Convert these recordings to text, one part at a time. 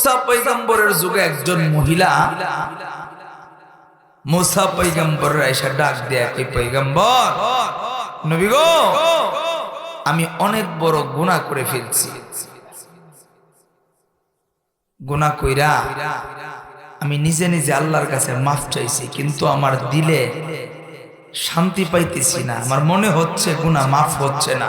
মুসা পৈগম্বরের যুগে একজন মহিলা, মুসা ডাক পৈগম্বর আমি অনেক বড় গুনাহ করে ফেলছি। গুনাহ কইরা আমি নিজে নিজে আল্লাহর কাছে মাফ চাইছি, কিন্তু আমার দিলে শান্তি পাইতেছি না। আমার মনে হচ্ছে গুনাহ মাফ হচ্ছে না।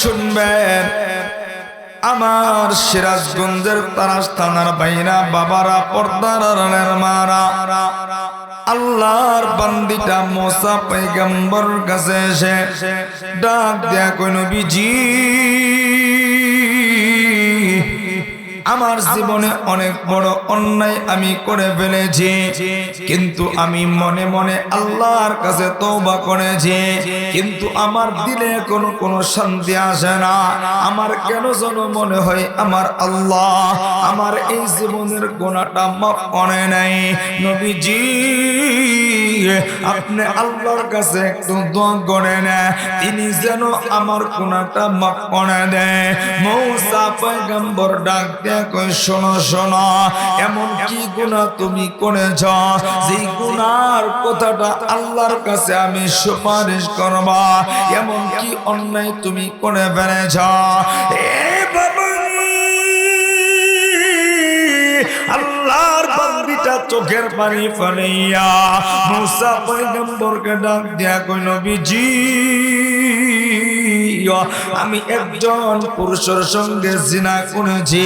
শুনবেন। আমার সিরাজগঞ্জের তারাস থানার বাইরা বাবারা, পর্দার মারা। আল্লাহর বান্দিটা মোসা পৈগম্বর কাছে এসে ডাক দেয়া কই নবীজি। আমার জীবনে অনেক বড় অন্যায় আমি করে ফেলেছি। কিন্তু আমি মনে মনে আল্লাহর কাছে তওবা করেছি। কিন্তু আমার দিলে কোনো কোনো শান্তি আসে না। আমার কেন যেন মনে হয় আমার আল্লাহ আমার এই জীবনের গোনাটা মাফ করে নাই। নবীজি আপনি আল্লাহর কাছে একটু দোয়া করে না তিনি যেন আমার কোনাটা মাফ করে দেয় মৌসা পয়গম্বর ডাক দিয়ে কই শোনো শোনো। এমন কি গুনাহ তুমি করেছ? যেই গুনার কথাটা আল্লাহর কাছে আমি সুপারিশ করবা, এমন কি অন্যায় তুমি করে ফেলেছ? এ বাবা আল্লাহর বান্দিটা চোখের পানি ফালাইয়া মুসা পয়গম্বরকে ডাক দিয়া কই নবীজি আমি একজন পুরুষের সঙ্গে জিনা করেছি।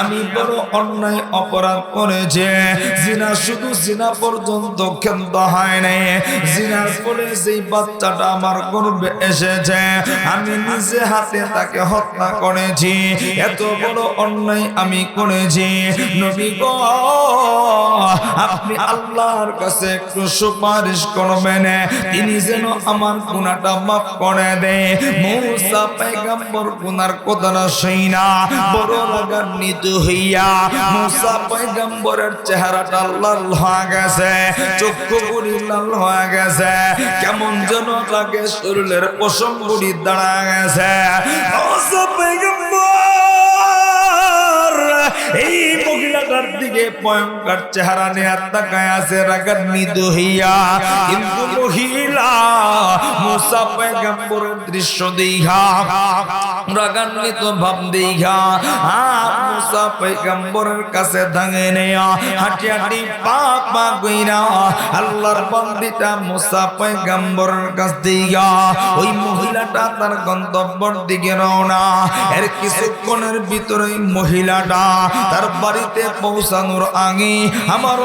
আমি বড় অন্যায় অপরাধ করেছি। জিনা শুধু জিনা পর্যন্ত ক্ষন্ত হয় নাই। জিনার ফলে সেই বাচ্চাটা আমার গর্বে এসেছে, আমি নিজে হাতে তাকে হত্যা করেছি। এত বড় অন্যায় আমি করেছি। নবী গো, আপনি আল্লাহর কাছে একটু সুপারিশ করবেন। তিনি যেন আমার গুণাটা মাফ করে দেয়। মৌসা পয়গম্বর গুনার কথাটা শুইনা বড় রাগান্বিত হইয়া মৌসা পয়গম্বরের চেহারাটা লাল হয়ে গেছে চক্ষুগুলি লাল হয়ে গেছে, কেমন যেন লাগে শরীরের পশম গুলি দাঁড়া গেছে। মৌসা পয়গম্বর, এই মহিলাটার দিকে ভয়ঙ্কর চেহারা নিয়ে তাকায় আছে, রাগান্বিত হইয়া, কিন্তু মহিলা মুসা দৃশ্য দেখা রাগান্বিত ভাব দেখা মুসা পয়গম্বরের কাছে দাঙে নেয়া। হাঁটি পা গইরা আল্লাহর মুসা পয়গম্বরের কাছ ওই মহিলাটা তার গন্তব্যের দিকে রওনা। এর কিছুক্ষণের ভিতরে মহিলাটা তার বাড়িতে পৌঁছানোর আগে আমার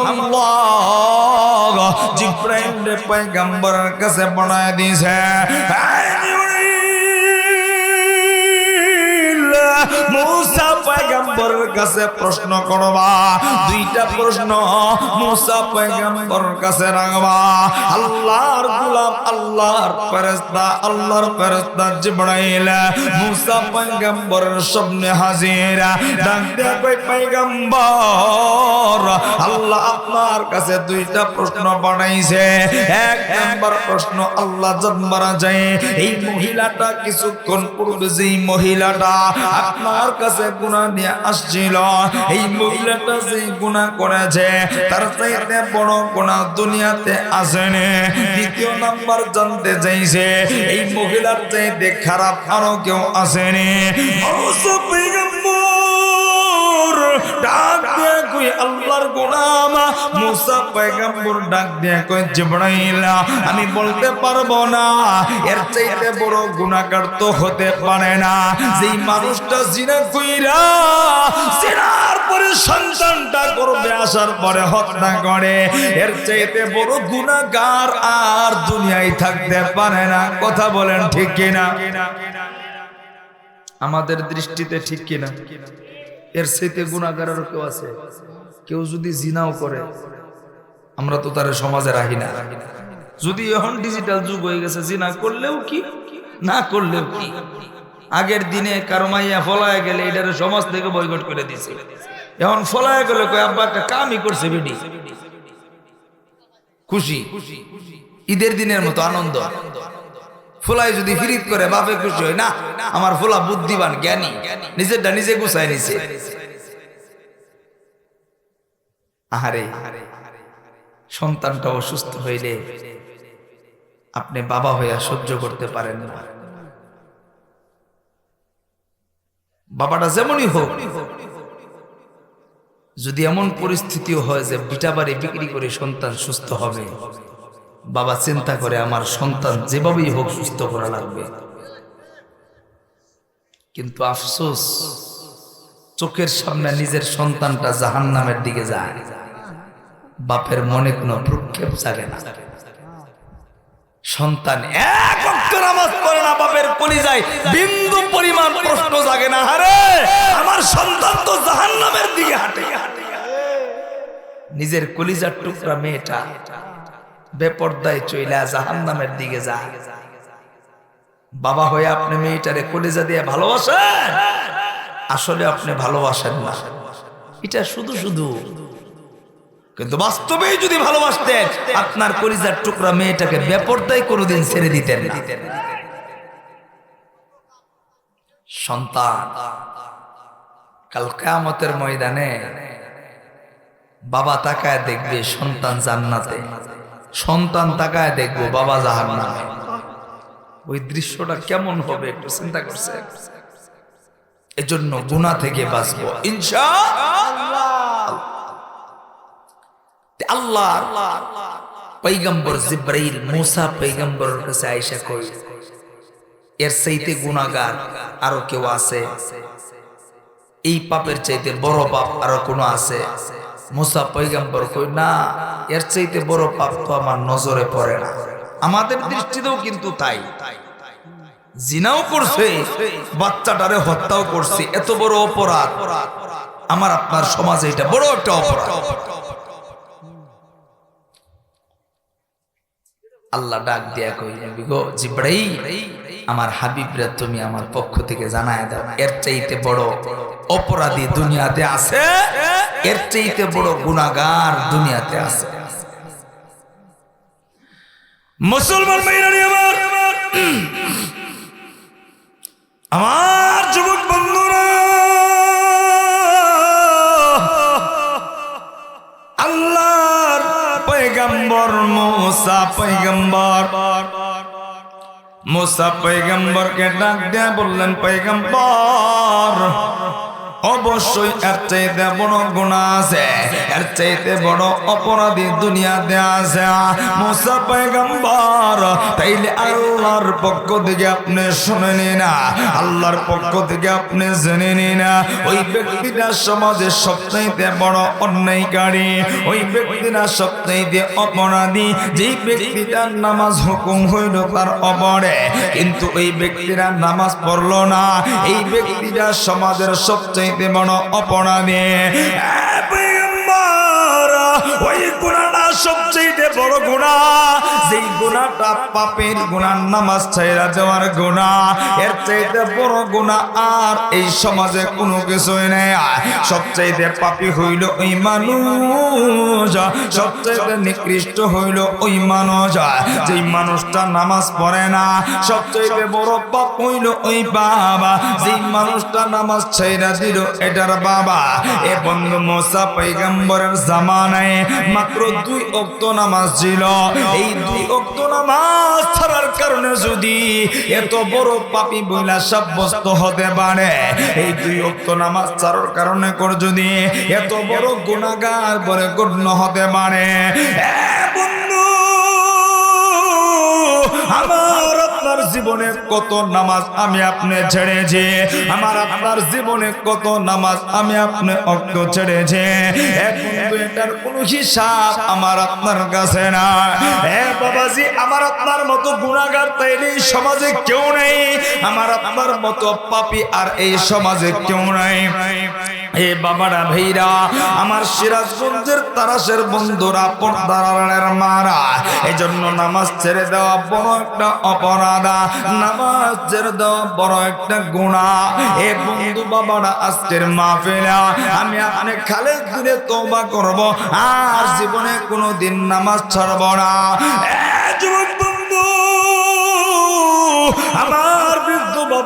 জিব্রাইল পয়গম্বরের কাছে বানায় দিয়েছে। yeah. I, I, মুসা পয়গম্বরের কাছে প্রশ্ন করবা। দুইটা প্রশ্ন মুসা কাছে রাখবা। আল্লাহর গোলাম, আল্লাহর ফেরেশতা আল্লাহর ফেরেশতা জিবরাইল মুসা সামনে হাজির। ডাক দেয়া কই পয়গম্বর, আল্লাহ আপনার কাছে দুইটা প্রশ্ন বানাইছে। এক প্রশ্ন, আল্লাহ যায়। এই মহিলাটা কিছুক্ষণ পূর্বে যেই মহিলাটা আপনার কাছে গুনাহ নিয়ে আসছিল। এই মহিলাটা যে গুনাহ করেছে, তার চাইতে বড় গুনাহ দুনিয়াতে আসেনি। দ্বিতীয় নাম্বার জানতে চাইছে, এই মহিলার চাইতে খারাপ আরও কেউ আসেনি। ডাক দিয়ে কই, আল্লাহর গোলাম। মুসা পয়গম্বর ডাক দিয়ে কই আমি বলতে পারব না। এর চাইতে বড় গুনাহগার তো হতে পারে না। যেই মানুষটা জিনা কইরা পরে সন্তানটা করবে আসার পরে হত্যা করে, এর চাইতে বড় গুনাহগার আর দুনিয়ায় থাকতে পারে না। কথা বলেন ঠিক কিনা? আমাদের দৃষ্টিতে ঠিক কিনা? এর চাইতে গুণাগার কেউ আছে? কেউ যদি জিনাও করে, আমরা তো তার সমাজে রাখি না। যদি এখন ডিজিটাল যুগ হয়ে গেছে, জিনা করলেও কি? না করলেও কি? আগের দিনে কারও মাইয়া ফলায় গেলে এটার সমাজ থেকে বয়কট করে দিছে। এখন ফলায় গেলে কয়, আব্বা, একটা কামই করছে বেডি খুশি? ঈদের দিনের মতো আনন্দ আনন্দ। ফোলাই যদি ফিরিত করে, বাপে খুশি হয়, না, আমার ফোলা বুদ্ধিমান, জ্ঞানী, নিজেরটা নিজে গুছায় নিছে। আহারে, সন্তানটা অসুস্থ হইলে আপনি বাবা হইয়া সহ্য করতে পারেন না। বাবাটা যেমনই হোক, যদি এমন পরিস্থিতিও হয় যে বিটা বাড়ি বিক্রি করে সন্তান সুস্থ হবে বাবা চিন্তা করে আমার সন্তান যেভাবেই হোক সুস্থ করা লাগবে। কিন্তু আফসোস, চোখের সামনে নিজের সন্তানটা জাহান নামের দিকে যায়। বাপের মনে কোনো প্রক্ষেপ জাগে না। সন্তান এক অক্ত নামাজ পড়ে না, বাপের কলিজায় বিন্দু পরিমাণ প্রশ্ন জাগে না। হারে আমার সন্তান তো জাহান নামের দিকে হাঁটে। নিজের কলিজার টুকরা মেয়েটা বেপর্দায় চইলা জাহান নামের দিকে যায়। বাবা হয়ে আপনি মেয়েটারে কলিজা দিয়ে ভালোবাসেন? আসলে আপনি ভালোবাসেন না। এটা শুধু শুধু। কিন্তু বাস্তবেই যদি ভালোবাসতেন, আপনার কলিজার টুকরা মেয়েটাকে বেপর্দায় কোনোদিন ছেড়ে দিতেন। সন্তান, কাল কেয়ামতের ময়দানে বাবা তাকায় দেখবে সন্তান জান্নাতে। সন্তান তাকায় দেখব, বাবা জাহান্নামে। ওই দৃশ্যটা কেমন হবে একটু চিন্তা করছে। এজন্য গুণা থেকে বাঁচবো। ইনশা আল্লাহ। পৈগম্বর জিব্রাইল কাছে আইসা কই, এর চাইতে গুণাগার আরও কেউ আছে? এই পাপের চাইতে বড় পাপ আরও কোনো আছে? মুসা পৈগম্বর কই, না, এর চাইতে বড় পাপ তো আমার নজরে পড়ে না। আমাদের দৃষ্টিতেও কিন্তু তাই। জিনাও করছে, বাচ্চাটারে হত্যাও করছে। এত বড় অপরাধ। আমার, আপনার সমাজে এটা বড় একটা অপরাধ। আল্লাহ ডাক দিয়া কই জিব্রাই আমার হাবিবরা তুমি আমার পক্ষ থেকে জানায় দাও। এর চাইতে বড় অপরাধী দুনিয়াতে আছে, এর চাইতে বড় গুনাহগার দুনিয়াতে আছে। মুসলমান আমার আমার যুবক বন্ধুরা, আল্লাহর পয়গম্বর মুসা পয়গম্বর মুসা পয়গম্বরকে ডাক দিয়ে বললেন পয়গম্বর অবশ্যই এর চাইতে বড় গুণা আছে। এর চাইতে বড় অপরাধী দুনিয়াতে আছে। মুসা পয়গম্বর, তাইলে আল্লাহর পক্ষ থেকে আপনি শুনেনি না। আল্লাহর পক্ষ থেকে আপনি জেনে না। ওই ব্যক্তিটা সমাজের সবচাইতে বড় অন্যায়কারী, ওই ব্যক্তিটা সবচাইতে অপরাধী। যেই ব্যক্তিটার নামাজ হুকুম হইল তার অপরে, কিন্তু ওই ব্যক্তিরা নামাজ পড়ল না। এই ব্যক্তিটা সমাজের সবচাইতে বড় অপরাধী ওই গুণাটা সবচেয়ে বড় গুণা যেই গুণাটা পাপের নামাজ ছাইরা দেওয়ার গুণা, এর চাইতে বড় গুণা আর এই সমাজে কোনো কিছুই নেই। সবচাইতে পাপি হইল ওই মানুষ, সবচাইতে নিকৃষ্ট হইল ওই মানুষ। যেই মানুষটা নামাজ পড়ে না, সবচাইতে বড় পাপ হইল ওই বাবা। যেই মানুষটা নামাজ ছাইরা দিল, এটার বাবা। এ বন্ধু মোসা পৈগম্বরের জামানায় মাত্র দুই অক্ত নামাজ ছিল। এই দুই অক্ত নামাজ ছাড়ার কারণে যদি এত বড় পাপি বইলা সাব্যস্ত হতে পারে, এই দুই অক্ত নামাজ ছাড়ার কারণে কর যদি এত বড় গুণাগার বলে গণ্য হতে পারে। বন্ধু, আমার আপনার জীবনে কত নামাজ আমি আপনি ছেড়েছি? আমার আপনার জীবনে কত নামাজ আমি আপনি অক্ত ছেড়েছি? এটার কোনো হিসাব আমার আপনার কাছে না। এ বাবাজি, আমার আপনার মতো গুণাগার তাইলে সমাজে কেউ নেই। আমার আপনার মতো পাপি আর এই সমাজে কেউ নাই। এ বাবারা ভাইরা, আমার সিরাজগঞ্জের তারাশের বন্ধুরা পর্দারের মারা, এজন্য নামাজ ছেড়ে দেওয়া বড় একটা অপরাধ, নামাজ ছেড়ে দেওয়া বড় একটা গুণা। এ বন্ধু বাবারা, আজকের মাহফিলা আমি আপনি খালে দিনে তওবা করব, আর জীবনে কোনোদিন নামাজ ছাড়ব না। যুবক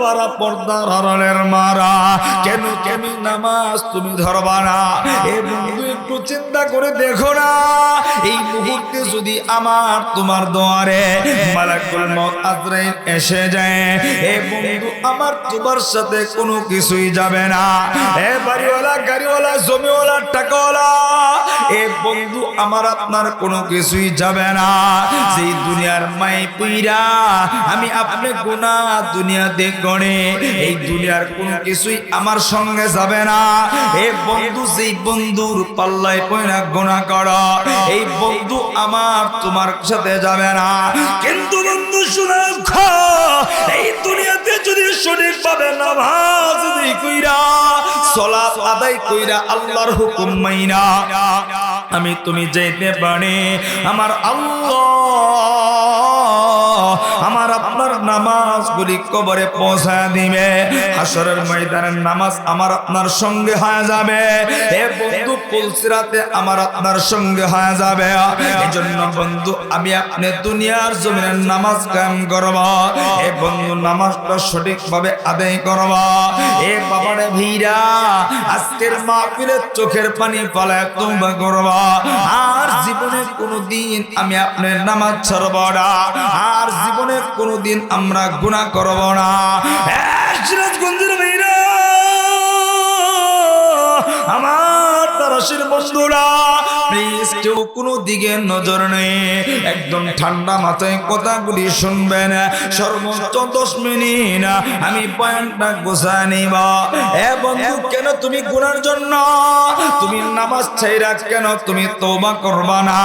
বাবারা পর্দার হরণের মারা। কেন নামাজ তুমি ধরবা না? এ বন্ধু, একটু চিন্তা করে দেখো না। এই মুহূর্তে যদি আমার তোমার দোয়ারে মালাকুল আজরাইল এসে যায়, এ বন্ধু, আমার তোমার সাথে কোনো কিছুই যাবে না। এ বাড়িওয়ালা, গাড়িওয়ালা, জমিওয়ালা, টাকাওয়ালা, এ বন্ধু, আমার আপনার কোনো কিছুই যাবে না। সেই দুনিয়ার মাই পুইরা আমি আপনি গুনা দুনিয়াতে গড়ে এই দুনিয়ার কোনো কিছুই আমার সঙ্গে যাবে না। এ বন্ধু সেই বন্ধুর পাল্লায় পয়না গোনা কর, এই বন্ধু আমার তোমার সাথে যাবে না। কিন্তু বন্ধু শুনে এই দুনিয়াতে যদি সঠিক পাবে নামাজ যদি কইরা সলাপ আদায় কইরা আল্লাহর হুকুম মাইনা, আমি তুমি যেতে পারি। আমার আল্লাহ আপনার নামাজ গুলি কবরে পৌঁছায় দিবে। হাসরের ময়দানের নামাজ আমার আপনার সঙ্গে হয়ে যাবে। বন্ধু পুলসিরাতে আমার আপনার সঙ্গে হয়ে যাবে। এজন্য বন্ধু, আমি আপনি দুনিয়ার জমিনের নামাজ করব। বন্ধু, নামাজটা সঠিকভাবে আদায় করব। এ বাবারে ভিড়া, আজকের চোখের পানি পালায় তোমরা করব। আর জীবনে কোনোদিন আমি আপনার নামাজ ছাড়ব না। আর জীবনে কোনোদিন গুনাহ করব না। আমার তারাশির বন্ধুরা প্লিজ কেউ কোনো দিকে নজর নেই। একদম ঠান্ডা মাথায় কথাগুলি শুনবেন। সর্বোচ্চ দশ মিনিট, আমি পয়েন্টটা গোছায় এ বন্ধু, কেন তুমি গুনার জন্য? তুমি নামাজ ছাইরা কেন তুমি করবা না?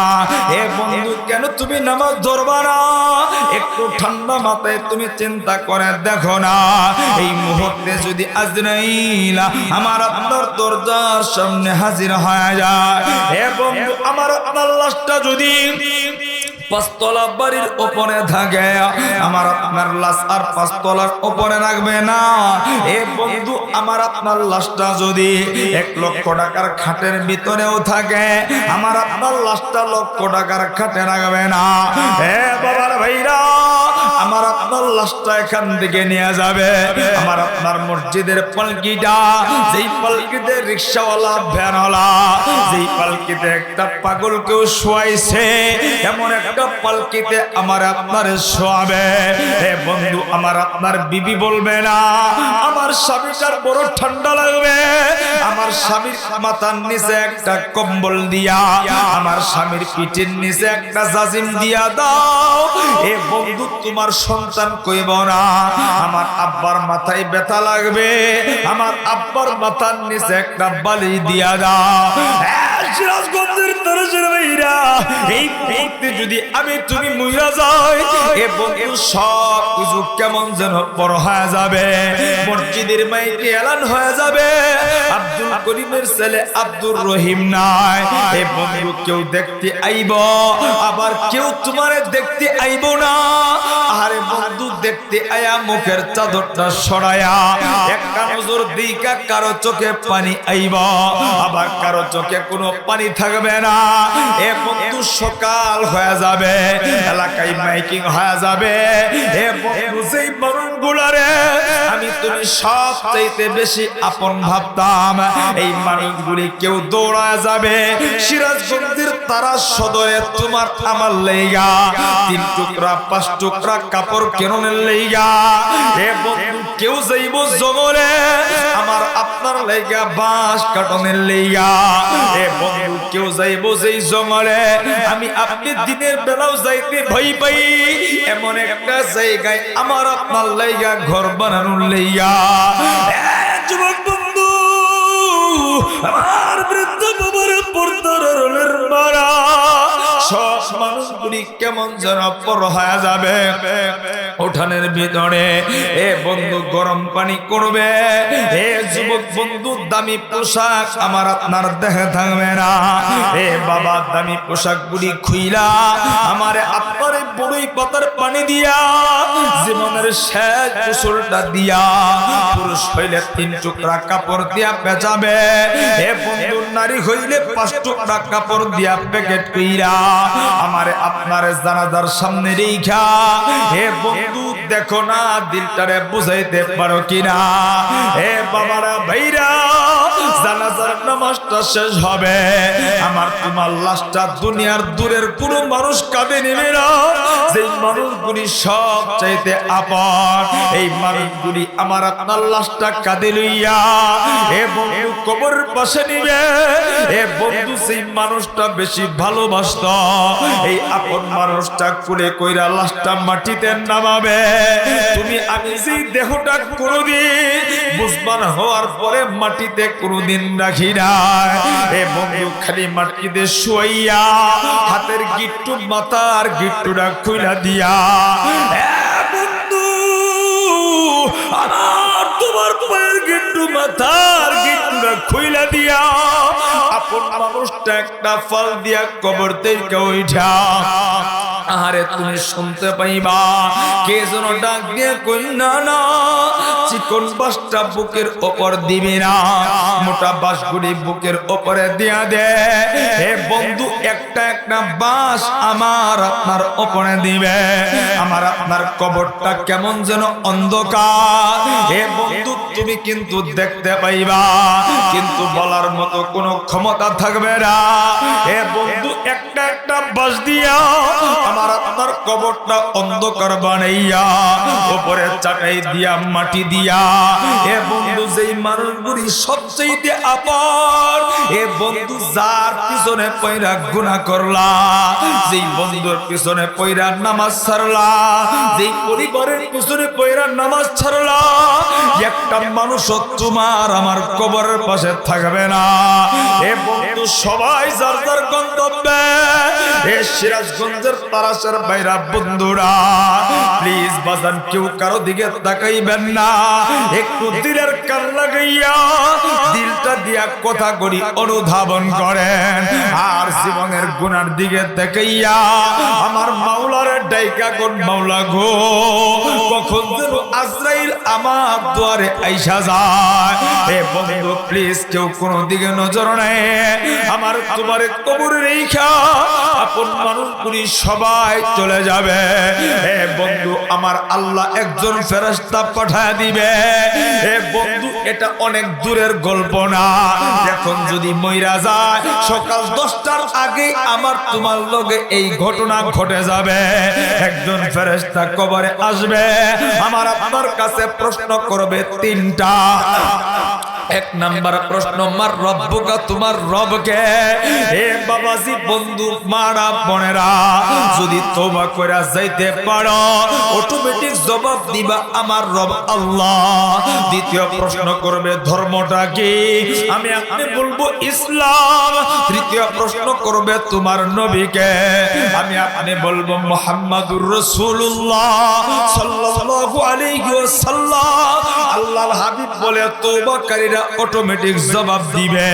এ বন্ধু, কেন তুমি নামাজ ধরবা না? একটু ঠান্ডা মাথায় তুমি চিন্তা করে দেখো না। এই মুহূর্তে যদি আজরাইল আমার আপনার দরজার সামনে হাজির হয়ে যায়। এ বন্ধু আমার আপনার লাশটা যদি পাঁচতলা বাড়ির ওপরে থাকে আমার আপনার লাশ আর পাঁচতলার ওপরে রাখবে না। এ বন্ধু আমার আপনার লাশটা যদি এক লক্ষ টাকার খাটের ভিতরেও থাকে আমার আপনার লাশটা লক্ষ টাকার খাটে রাখবে না। এ বাবার ভাইরা লাশটা এখান থেকে নিয়ে যাবে। আমার আপনার মসজিদের পালকিটা, যেই পালকিতে রিক্সাওয়ালা, ভ্যানওয়ালা, যেই পালকিতে একটা পাগলকেও শোয়াইছে, এমন একটা পালকিতে আমার আপনার শোয়াবে। এ বন্ধু, আমার আপনার বিবি বলবে না, আমার স্বামীটার বড় ঠান্ডা লাগবে। আমার স্বামীর মাথার নিচে একটা কম্বল দিয়া, আমার স্বামীর পিঠের নিচে একটা জাজিম দিয়া দাও। এ বন্ধু, তোমার সন্তান কইব না। আমার আব্বার মাথায় ব্যথা লাগবে। আমার আব্বার মাথার নিচে একটা বালি দিয়া দাও সব কিছু কেমন যেন পর হয়ে যাবে। এলান হয়ে যাবে। আব্দুল করিমের ছেলে আব্দুর রহিম নাই। এ বন্ধু কেউ দেখতে আইব, আবার কেউ দেখতে আইব না। আরে বন্ধু, দেখতে আয়া মুখের চাদরটা সরায়া। একটা নজর দিকা কারও চোখে পানি আইব, আবার কারও চোখে কোনো পানি থাকবে না। এ বন্ধু, সকাল হয়ে যাবে, এলাকায় মাইকিং হয়ে যাবে। এ বন্ধু, যেই মানুষগুলারে আমি তুমি সব চাইতে বেশি আপন ভাবতাম, এই মানুষগুলি কেউ দৌড়ায় যাবে। সিরাজগঞ্জের তারা সদরে তোমার আমার লেগা, তিন টুকরা, পাঁচ টুকরা কাপড় কেননের লেগা। কেউ যাইব জঙ্গলে, আমার আপনার লেগা বাঁশ কাটনের লেগা। এ বন্ধু, কেউ যাইব যেই জঙ্গলে, আমি আপনি দিনের বেলাও যাইতে ভয় পাই। এমন একটা জায়গায় আমার আপনার লেগা ঘর বানানোর লেগা। যুবক বন্ধু আমার বৃদ্ধ বাবার পর্দার মারা সব মানুষগুলি কেমন যেন হয়ে যাবে। উঠানের ভিতরে এ বন্ধু গরম পানি করবে। যুবক বন্ধু দামি পোশাক আমার আপনার দেখে থাকবে না। এ বাবা দামি পোশাক গুলি খুইলা আমারে আপনার বড়ই পাতার পানি দিয়া, জীবনের শেষ গোসলটা দিয়া, পুরুষ হইলে তিন টুকরা কাপড় দিয়া পেঁচাবে। এ বন্ধু নারী হইলে পাঁচ টুকরা কাপড় দিয়া প্যাকেট কইরা আমারে আপনার জানাজার সামনে রেখা হে বন্ধু, দেখো না, দিলটারে বুঝাইতে পারো কিনা। হে বাবারা, ভাইরা। জানাজার নামাজটা শেষ হবে। আমার তোমার লাশটা দুনিয়ার দূরের কোন মানুষ কাঁদে নেবে না যেই মানুষগুলি সব চাইতে আপন, এই মানুষগুলি আমার আপনার লাশটা কাঁদে লইয়া এ বন্ধু কবর পাশে নিবে। এ বন্ধু সেই মানুষটা বেশি ভালোবাসত। এই আপন মানুষটা কুলে কইরা লাশটা মাটিতে নামাবে। তুমি আমি যেই দেহটা কোনদিন বুঝবান হওয়ার পরে মাটিতে কোনদিন রাখি না। এ বন্ধু, খালি মাটিতে শুয়াইয়া, হাতের গিট্টু মাথার গিট্টুটা দিয়া। বন্ধু, আমার তোমার গিট্টু মাথার গিট্টুটা খুইলা দিয়া ফল দিয়া আরে তুমি শুনতে পাইবা, কে যেন ডাক দিয়ে কই না না চিকন বাসটা বুকের ওপর দিবি না? মোটা বাসগুলি বুকের ওপরে দিয়া দে। হে বন্ধু, একটা একটা বাস আমার আপনার ওপরে দিবে। আমার আপনার কবরটা কেমন যেন অন্ধকার। হে বন্ধু, তুমি কিন্তু দেখতে পাইবা, কিন্তু বলার মতো কোনো ক্ষমতা থাকবে না। হে বন্ধু, একটা একটা বাস দিয়া আমার আপনার কবরটা অন্ধকার বানাইয়া, ওপরে চাটাই দিয়া মাটি দিয়া এ বন্ধু মানুষগুলি সবচেয়ে আপার, এ বন্ধু যার পিছনে পয়রা গুণা করলা, যেই বন্ধুর পিছনে পয়রা নামাজ ছাড়লা, যেই পরিবারের পিছনে পয়রা নামাজ ছাড়লা, একটা মানুষ তোমার আমার কবরের পাশে থাকবে না। এ বন্ধু সবাই যার যার গন্তব্যে, এ সিরাজগঞ্জের তারাসের বাইরা বন্ধুরা, প্লিজ বাজান কেউ কারও দিকে তাকাইবেন না, একটু দিলের কান লাগাইয়া দিলটা দিয়া কথা করি, অনুধাবন করেন। আর জীবনের গুনার দিকে তাকাইয়া আমার মাওলার ডাইকা, কোন মাওলা গো, কখন যেন আজরাইল আমার দুয়ারে আইসা যায়? হে বন্ধু প্লিজ কেউ কোন দিকে নজর নেই আমার তোমার কবরে রেখা আপন মানুষগুলি সবাই চলে যাবে। হে বন্ধু, আমার আল্লাহ একজন ফেরেশতা পাঠায় দিবে। হে বন্ধু এটা অনেক দূরের গল্প না। এখন যদি মইরা যায়, সকাল দশটার আগে আমার তোমার লগে এই ঘটনা ঘটে যাবে। একজন ফেরেস্তা কবরে আসবে, আমার আপনার কাছে প্রশ্ন করবে তিনটা। এক নাম্বার প্রশ্ন, মার রব্বুকা, তোমার রবকে? হে বাবাজি, বন্ধু, মারা বোনেরা, যদি তোবা করে যাইতে পারো অটোমেটিক জবাব দিবা আমার রব আল্লাহ। দ্বিতীয় প্রশ্ন করবে, ধর্মটা কি? আমি আপনি বলব, ইসলাম। তৃতীয় প্রশ্ন করবে, তোমার নবীকে? আমি আপনি বলব, মোহাম্মদুর রাসূলুল্লাহ সাল্লাল্লাহু আলাইহি ওয়াসাল্লাম। আল্লাহর হাবিব বলে, তওবাকারীরা অটোমেটিক জবাব দিবে।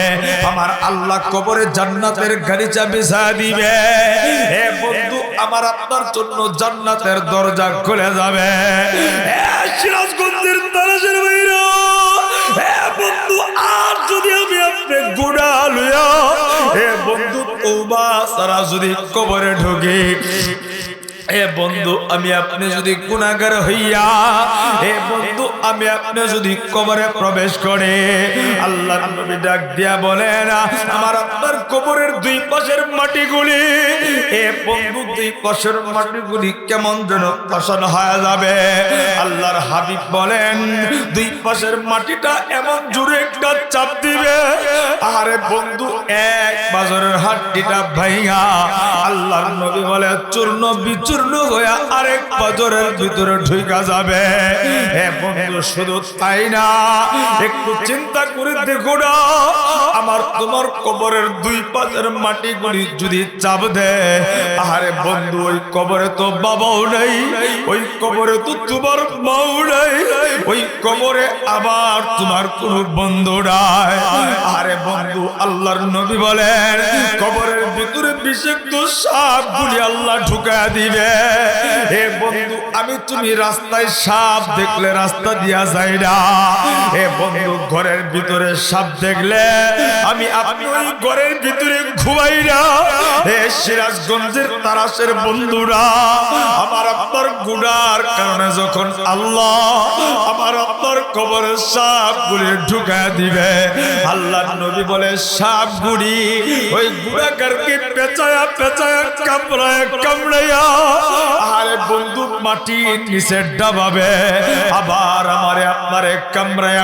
আমার আল্লাহ কবরে জান্নাতের গাড়িচা বিছা দিবে। হে বন্ধু, আমার আপনার জন্য জান্নাতের দরজা খুলে যাবে। সিরাজগঞ্জের বন্ধু, আর যদি আমি হে বন্ধু তৌবা সারা যদি কবরে ঢুকে। এ বন্ধু, আমি আপনি যদি গুণাগার হইয়া এ বন্ধু, আমি আপনি যদি কবরে প্রবেশ করে আল্লাহ নবী ডাক দিয়া বলেন, আমার আপনার কবরের দুই পাশের মাটিগুলি এ বন্ধু, দুই পাশের মাটিগুলি কেমন যেন পছন্দ হয়ে যাবে। আল্লাহর হাবিব বলেন, দুই পাশের মাটিটা এমন জুড়ে একটা চাপ দিবে। আরে বন্ধু, এক বাজারের হাড্ডিটা ভাইয়া, আল্লাহর নবী বলে, চূর্ণ বিচূর্ণ হয়ে আরেক ভিতরে ঢুকা যাবে। শুধু তাই না, একটু চিন্তা করে দেখো না, আমার তোমার কবরের দুই পাশের যদি চাপ দেয় বন্ধু, ওই কবরে তো বাবাও নেই, ওই কবরে তো তোমার মাও নেই, ওই কবরে আবার তোমার কোন বন্ধু নাই। আরে বন্ধু, আল্লাহর নবী বলেন, কবরের ভিতরে আল্লাহ ঢুকা দিবে। হে বন্ধু আমি তুমি রাস্তায় সাপ দেখলে রাস্তা দিয়া যায় না। হে বন্ধু, ঘরের ভিতরে সাপ দেখলে আমি আপনি ঘরের ভিতরে ঘুমাই না। হে সিরাজগঞ্জের তারাসের বন্ধুরা, আমার আপনার গুনার কারণে যখন আল্লাহ আমার আপনার সাপ গুলি ঢুকা দিবে আল্লাহ নবী বলে সাপ গুড়ি ওই গুড়াকারকে পেঁচায়া পেঁচায়া কামড়ায় কামড়াইয়া, আরে বন্ধু মাটি নিচে ডাবাবে, আবার আমারে আপনারে কামড়ায়া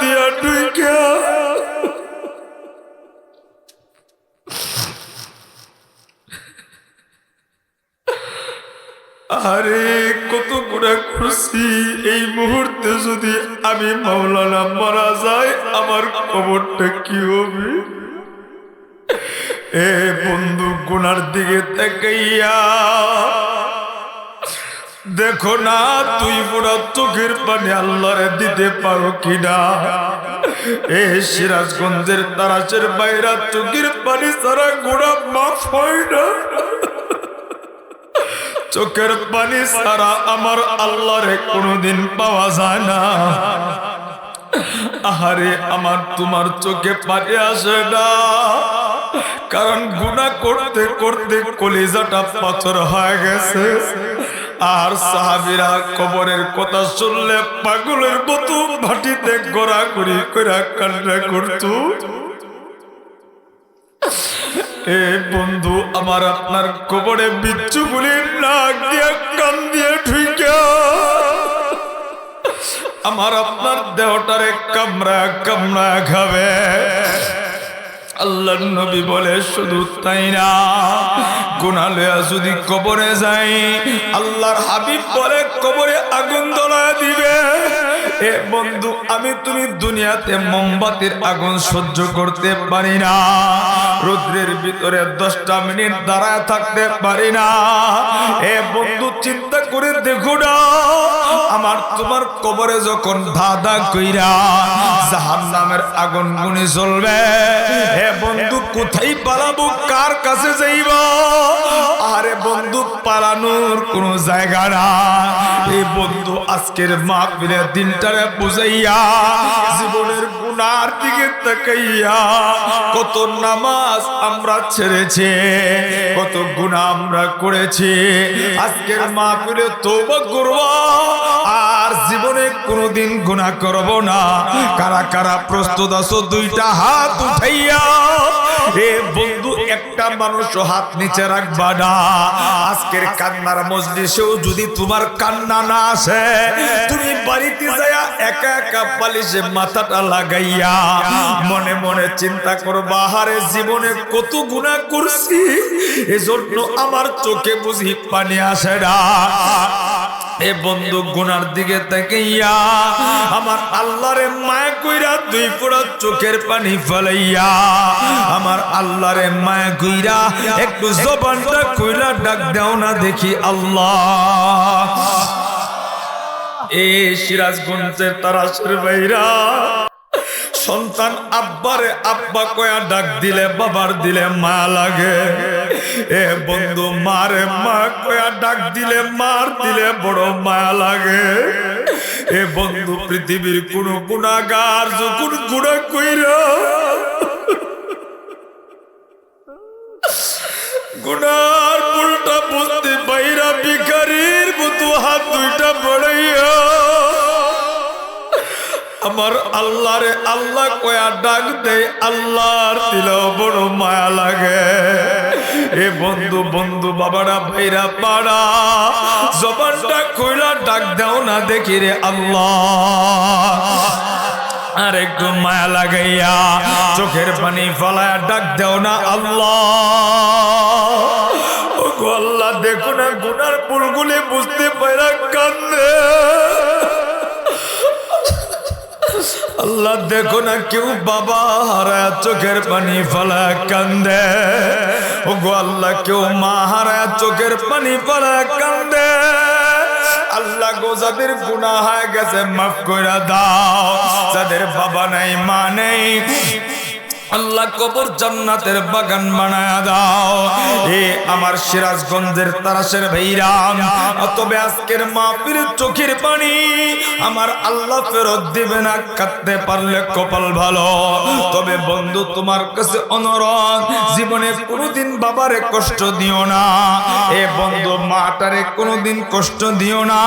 আরে, কত গুণা করছি এই মুহূর্তে যদি আমি মাওলানা মারা যায় আমার খবরটা কি হবে? এ বন্ধু, গুনার দিকে তাকাইয়া দেখো না, তুই পুরা চোখের পানি আল্লাহরে দিতে পারো কিনা? এ সিরাজগঞ্জের তারাসের বাইরা চোখের পানি সারা গোড়া মাফ হয় না। চোখের পানি সারা আমার আল্লাহরে কোনোদিন পাওয়া যায় না। আহারে, আমার তোমার চোখে পানি আসে না। কারণ গুণা করতে করতে কলিজাটা পাথর হয়ে গেছে। আর সাহাবিরা কবরের কথা শুনলে পাগলের মতো ভাটিতে গড়াগড়ি করে কান্না করতো। এ বন্ধু, আমার আপনার কবরে বিচ্ছু গুলি নাক দিয়ে কান দিয়ে ঢুইকা। আমার আপনার দেহটারে কামড়া কামড়া খাবে। আল্লাহ নবী বলে শুধু তাই না। গুনালয়া যদি কবরে যাই আল্লাহর হাবিব বলে কবরে বন্ধু, আমি তুমি দুনিয়াতে মোমবাতির আগুন সহ্য করতে পারি না। রুদ্রের ভিতরে দশটা মিনিট দাঁড়ায় থাকতে পারি না। এ বন্ধু, চিন্তা করে দেখো না, আমার তোমার কবরে যখন ধাঁধা কইরা জাহান নামের আগুন গুনি চলবে হে বন্ধু, কোথায় পালাবো, কার কাছে যাইব? আরে বন্ধু, পালানোর কোন জায়গা না এই বন্ধু, আজকের মাহফিলে দিনটারে বুঝাইয়া, জীবনের গুনার দিকে তাকাইয়া কত নামাজ আমরা ছেড়েছে, কত গুনাহ আমরা করেছি। আজকের মাহফিলে তওবা করব, আর জীবনে কোনোদিন গুনাহ করব না। কারা কারা প্রস্তুত আছো, দুইটা হাত উঠাইয়া, এ বন্ধু একটা মানুষ হাত নিচে রাখবা না। আজকের কান্নার মজলিসেও যদি তোমার কান্না না আসে, তুমি বাড়িতে যায়া একা একা পালিশে মাথাটা লাগাইয়া মনে মনে চিন্তা করবা হারে জীবনে কত গুণা করছি, এজন্য আমার চোখে বুঝি পানি আসে না। এ বন্ধু গুনার দিকে তাকাইয়া আমার আল্লাহরে মায়া কইরা দুই ফোঁটা চোখের পানি ফেলাইয়া আমার আল্লাহরে মায়া কইরা একটু জবানটা কইরা ডাক দাও না দেখি আল্লাহ। এ সিরাজগঞ্জের তারাসের বাইরা সন্তান আব্বারে আব্বা কয়া ডাক দিলে, বাবার দিলে মা লাগে। এ বন্ধু, মারে মা, কয়া ডাক দিলে, মার দিলে বড় মায়া লাগে। এ বন্ধু, পৃথিবীর কোন গুণাগার যখন গুণা কইরা গুনার পুলটা বুঝতে বাইরা ভিখারির মতো হাত দুইটা বড়াইয়া আমার আল্লাহরে আল্লাহ কয়া ডাক দেয়, আল্লাহর দিল বড় মায়া লাগে। এ বন্ধু বন্ধু, বাবারা, ভাইরা, পাড়া, জবানটা কইলা ডাক দাও না দেখি রে আল্লাহ। আর একটু মায়া লাগাইয়া চোখের পানি ফলায়া ডাক দেও না আল্লাহ। আল্লাহ, দেখো না গুনার পুলগুলি বুঝতে পারা কান্দে। আল্লাহ, দেখো না কেউ বাবা হারায় চোখের পানি ফলা কান্দে। ও গো আল্লাহ, কেউ মা হারায় চোখের পানি ফলা কান্দে। আল্লাহ গো, যাদের গুণা হয়ে গেছে, মাফ করে দাও। যাদের বাবা নাই, মা নেই আল্লাহ কবর জান্নাতের বাগান বানায়া দাও। এ আমার সিরাজগঞ্জের তারাশের ভাইরাম তবে আজকের মাপির চোখের পানি আমার আল্লাহ ফেরত দিবে না, কাঁদতে পারলে কপাল ভালো। তবে বন্ধু, তোমার কাছে অনুরোধ, জীবনে কোনোদিন বাবারে কষ্ট দিও না। এ বন্ধু, মাটারে কোনোদিন কষ্ট দিও না।